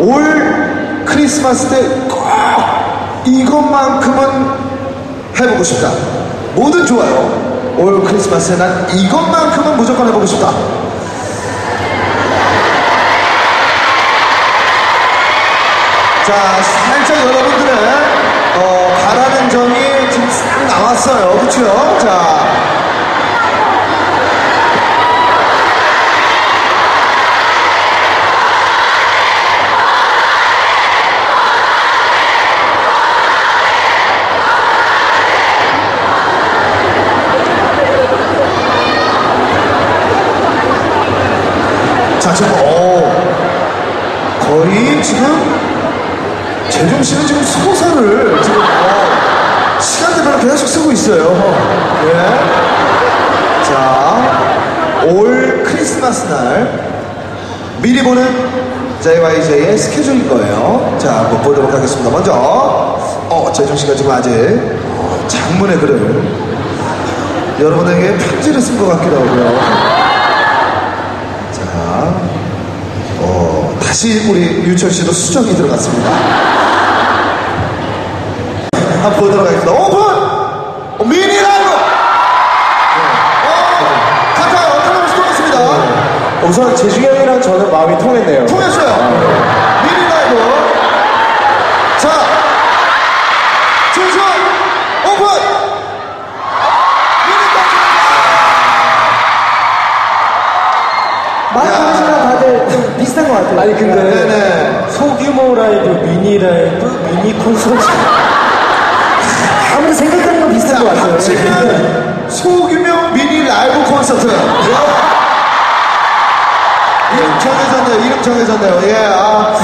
올 크리스마스 때 꼭 이것만큼은 해보고 싶다. 뭐든 좋아요. 올 크리스마스에 난 이것만큼은 무조건 해보고 싶다. 자, 살짝 여러분들의 어, 바라는 점이 지금 싹 나왔어요. 그렇죠? 자, 자, 지금, 어, 거의 지금, 재종 씨는 지금 소설을 지금, 어, 시간대별로 계속 쓰고 있어요. 예. 자, 올 크리스마스 날, 미리 보는 JYJ의 스케줄인 거예요. 자, 보도록 하겠습니다. 먼저, 어, 재종 씨가 지금 아직, 어, 장문의 글을 여러분에게 편지를 쓴 것 같기도 하고요. 자, 어, 다시 우리 유철 씨도 수정이 들어갔습니다. 한번 보도록 하겠습니다. 오픈! 어, 미니 라이브! 네. 어, 가까이 어떤 하면서 통했습니다. 우선 재중이 형이랑 저는 마음이 통했네요. 통했어요. 미니 라이브. 자, 준수 오픈! 미니 라이브. 좀 비슷한 것 같아요. 아니 근데 네네. 소규모 라이브, 미니 라이브, 미니 콘서트 아무리 생각하는 건 비슷한 것 같아요. 합치면 소규모 미니 라이브 콘서트. 이름 정해졌네요. 이름 정해졌네요. 예, 아,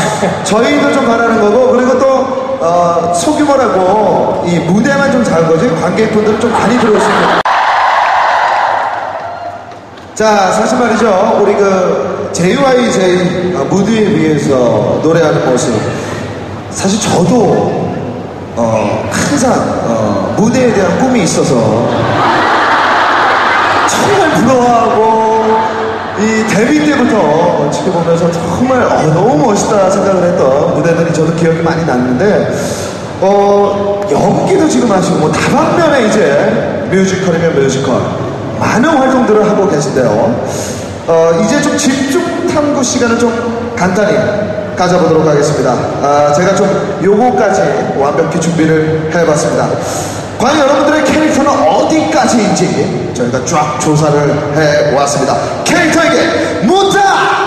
저희도 좀 바라는 거고, 그리고 또, 어, 소규모라고, 이 무대만 좀 작은 거지, 관객분들은 좀 많이 들어오시면. 자, 사실 말이죠. 우리 그, JYJ 어, 무대 위에서 노래하는 모습. 사실 저도, 어, 항상, 어, 무대에 대한 꿈이 있어서, 정말 부러워하고 이 데뷔 때부터 지켜보면서 정말 어, 너무 멋있다 생각을 했던 무대들이 저도 기억이 많이 났는데 어, 연기도 지금 하시고 뭐 다방면에 이제 뮤지컬이면 뮤지컬 많은 활동들을 하고 계신데요 어, 이제 좀 집중 탐구 시간을 좀 간단히 가져보도록 하겠습니다 아, 제가 좀 요거까지 완벽히 준비를 해봤습니다 과연 여러분들의 캐릭터는 어디까지인지 저희가 쫙 조사를 해왔습니다. 캐릭터에게 묻다!